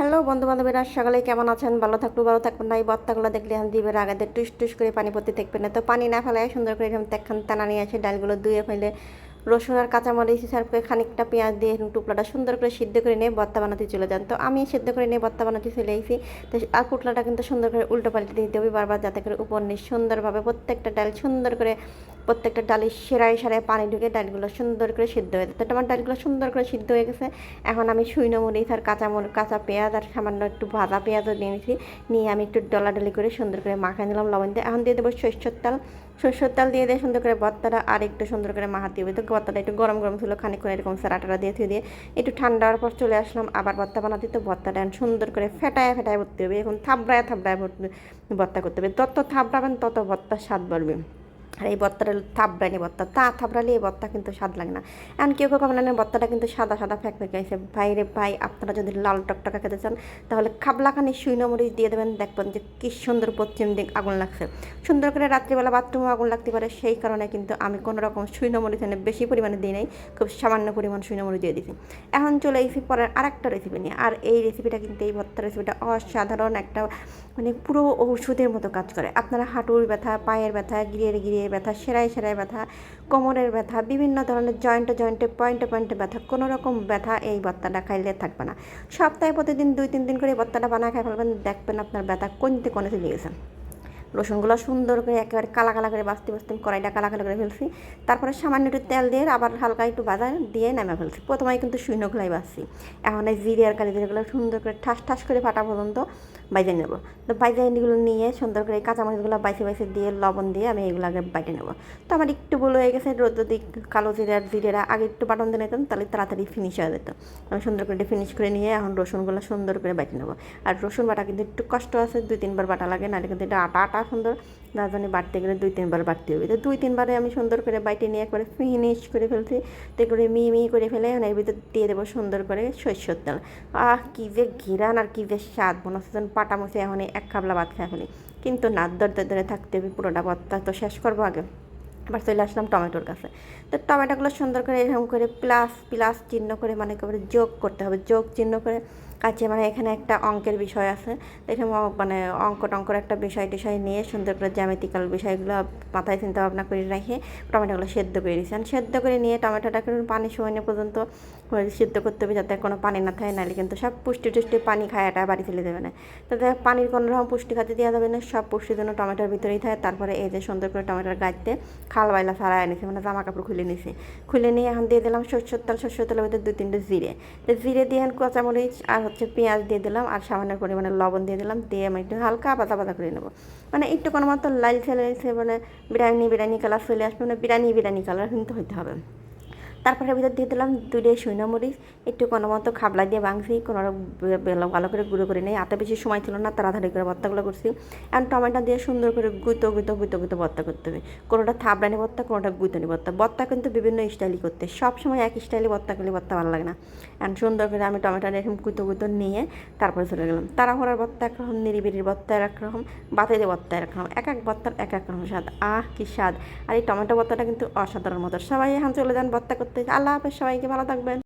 Hello বন্ধু বান্ধবীরা সকালে কেমন আছেন? ভালো থাকল ভালো থাকবেন না, এই বত্তাগুলো দেখলে এখন দিবের আগে টুস টুস করে পানি পড়তে থাকবেন না। তো পানি না ফেলে সুন্দর করে এরকম তেখান টানা নিয়ে আসে ডালগুলো ধুয়ে ফেলে, রসুন আর কাঁচামরিচ করে খানিকটা পেঁয়াজ দিয়ে টুকলাটা সুন্দর করে সিদ্ধ করে নিয়ে ভর্তা বানাতে চলে যান। তো আমি সিদ্ধ করে নিয়ে ভর্তা বানাতে চলে এসেছি, তো আর পুটলাটা কিন্তু সুন্দর করে উল্টো পাল্টে দিতে হবে, বারবার যাতে করে উপর নিয়ে সুন্দরভাবে প্রত্যেকটা ডাল সুন্দর করে প্রত্যেকটা ডালের সেরাই সেরাই পানি ঢুকে ডালগুলো সুন্দর করে সিদ্ধ হয়ে যেত। আমার ডালগুলো সুন্দর করে সিদ্ধ হয়ে গেছে। এখন আমি শুইনো মরিচ আর কাঁচা মরিচ কাঁচা পেঁয়াজ আর সামান্য একটু ভাজা পেঁয়াজও নিয়ে নিয়েছি নিয়ে আমি একটু ডলাডলি করে সুন্দর করে মাখাই নিলাম লবণ দিয়ে। এখন দিয়ে দেবো সরষের তেল। সরষের তেল দিয়ে দিয়ে সুন্দর করে ভর্তাটা আর একটু সুন্দর করে মাহাতে হবে। তো ভর্তাটা একটু গরম গরম ছিল খানিক এরকম সারাটারা দিয়ে থুয়ে দিয়ে একটু ঠান্ডা হওয়ার পর চলে আসলাম, আবার ভর্তা বানাতে। তো এখন সুন্দর করে ফেটায় ফেটায় ভরতে হবে। এখন থাবড়ায় থাবড়ায় ভর্তা করতে হবে। তত থাবড়াবেন তত ভর্তার স্বাদ বাড়বে। আর এই বত্তাটা থাবড়ানি বত্তা। তা থাবড়ালে এই বত্তা কিন্তু স্বাদ লাগে না। এখন কেউ কেউ আপনার বত্তাটা কিন্তু সাদা সাদা ফ্যাক ফেঁকে আছে ভাই রে ভাই, আপনারা যদি লাল টকটকা খেতে চান, তাহলে খাবলাখানি মরিচ দিয়ে দেবেন। দেখবেন যে কী সুন্দর পশ্চিম দিক আগুন লাগছে। সুন্দর করে রাত্রিবেলা বাথরুমে আগুন লাগতে পারে। সেই কারণে কিন্তু আমি কোনো রকম মরিচ এনে বেশি পরিমাণে দিই নাই। খুব সামান্য পরিমাণ মরিচ দিয়ে দিয়েছি এখন চলে এসেছি পরের আরেকটা রেসিপি নিয়ে। আর এই রেসিপিটা কিন্তু এই ভত্তা রেসিপিটা অসাধারণ একটা মানে পুরো ওষুধের মতো কাজ করে। আপনারা হাঁটুর ব্যথা, পায়ের ব্যথা গিরিয়ে গিরিয়ে ব্যথা, সেরাই সেরাই ব্যথা, কোমরের ব্যথা, বিভিন্ন ধরনের জয়েন্টে জয়েন্টে, পয়েন্টে পয়েন্টে ব্যথা, কোনো রকম ব্যথা এই ভত্তাটা খাইলে থাকবে না। সপ্তাহে প্রতিদিন দুই, তিন দিন করে এই ভত্তাটা বানা খাই ফেলবেন দেখবেন আপনার ব্যথা কোনতে কোনে চলে গেছে। রসুনগুলো সুন্দর করে একেবারে কালা কালা করে বাঁচতে বাঁচতে কড়াইটা কালা কালা করে ফেলছি। তারপরে সামান্য একটু তেল দিয়ে আবার হালকা একটু বাজা দিয়ে নেমে ফেলছি। প্রথমে কিন্তু শুইনগুলাই বাঁচছি এখন এই জিরে আর কালি জিরেগুলো সুন্দর করে ঠাস ঠাস করে ফাটা পর্যন্ত বাইজে নেব। তো বাইজে এগুলো নিয়ে সুন্দর করে কাঁচামরিচগুলো বাইসে বাইসে দিয়ে, লবণ দিয়ে আমি এগুলো আগে বাইটে নেব। তো আমার একটু বলে হয়ে গেছে দিক কালো জিরে আর জিরেরা আগে একটু বাটন দিয়ে নিতাম, তাহলে তাড়াতাড়ি ফিনিশ হয়ে যেত। আমি সুন্দর করে ফিনিশ করে নিয়ে এখন রসুনগুলো সুন্দর করে বাইটে নেব। আর রসুন বাটা কিন্তু একটু কষ্ট আছে, দুই তিনবার বাটা লাগে, নাহলে কিন্তু এটা আটা আটা সুন্দর রাজধানী বাটতে গেলে দুই তিনবার বাটতে হবে। তো দুই তিনবারে আমি সুন্দর করে বাইটে নিয়ে একবারে ফিনিশ করে ফেলছি। তো করে মি মি করে ফেলে এর ভিতর দিয়ে দেবো সুন্দর করে সরষের তেল। আহ, কী যে ঘিরান আর কী যে স্বাদ, মনে যেন পাটা মশে এখন এক খাবলা ভাত খেয়ে ফেলি কিন্তু নাদ দর ধরে থাকতে হবে পুরোটা ভাতটা তো শেষ করব আগে। আবার চলে আসলাম টমেটোর কাছে। তো টমেটোগুলো সুন্দর করে এরকম করে প্লাস প্লাস চিহ্ন করে মানে যোগ করতে হবে, যোগ চিহ্ন করে কাছে মানে এখানে একটা অঙ্কের বিষয় আছে। এখানে মানে অঙ্ক টঙ্কর একটা বিষয় টিষয় নিয়ে সুন্দর করে জ্যামিতিক্যাল বিষয়গুলো মাথায় চিন্তা ভাবনা করে রেখে টমেটোগুলো সেদ্ধ করে দিয়েছেন সেদ্ধ করে নিয়ে টমেটোটাকে পানি শুয়ানো পর্যন্ত সিদ্ধ করতে হবে যাতে কোনো পানি না থাকে, নাহলে কিন্তু সব পুষ্টি টুষ্টি পানি খায়াটা বাড়ি ফেলে দেবে না। তাতে পানির কোনো রকম পুষ্টি খাতে দেওয়া যাবে না, সব পুষ্টির জন্য টমেটোর ভিতরেই থাকে। তারপরে এই যে সুন্দর করে টমেটোর গাছতে খাল বাইলা সারাই এনেছে মানে জামা কাপড় খুলে নিয়েছি। খুলে নিয়ে এখন দিয়ে দিলাম সরষের তেল, সরষের তেলের ভিতরে দু তিনটে জিরে। তো জিরে দিয়ে কাঁচামরিচ আর হচ্ছে পেঁয়াজ দিয়ে দিলাম আর সামান্য পরিমাণে লবণ দিয়ে দিলাম, দিয়ে আমি একটু হালকা পাতা পাতা করে নেব। মানে একটু কোনো মতো লাল ছেলে মানে বিরিয়ানি বিরিয়ানি কালার চলে আসবে মানে বিরিয়ানি বিরিয়ানি কালার কিন্তু হইতে হবে। তারপরে ভিতর দিয়ে দিলাম দুইটা শুইনা মরিচ, একটু কোনো মতো খাবলা দিয়ে ভাঙছি, কোনো ভালো করে গুঁড়ো করে নেই। এত বেশি সময় ছিল না, তাড়াতাড়ি করে ভর্তাগুলো করছি। এখন টমেটো দিয়ে সুন্দর করে গুঁতো গুঁতো গুঁতো গুঁতো ভর্তা করতে হবে। কোনোটা থাবড়ানি ভর্তা, কোনোটা গুঁতনি ভর্তা। ভর্তা কিন্তু বিভিন্ন স্টাইলই করতে। সব সময় এক স্টাইলে ভর্তা করলে ভর্তা ভালো লাগে না। এখন সুন্দর করে আমি টমেটো এরকম গুঁতো গুঁতো নিয়ে তারপরে চলে গেলাম। তাড়াহুড়ার ভর্তা একরকম নিরিবিরির ভর্তা একরকম বাতাইতে ভর্তা একরকম, এক এক ভর্তার এক এক রকম স্বাদ। আহ, কি স্বাদ! আর এই টমেটো ভর্তাটা কিন্তু অসাধারণ মতো সবাই এখন চলে যান ভর্তা করতে। আল্লাহ হাফেজ সবাইকে ভালো থাকবেন।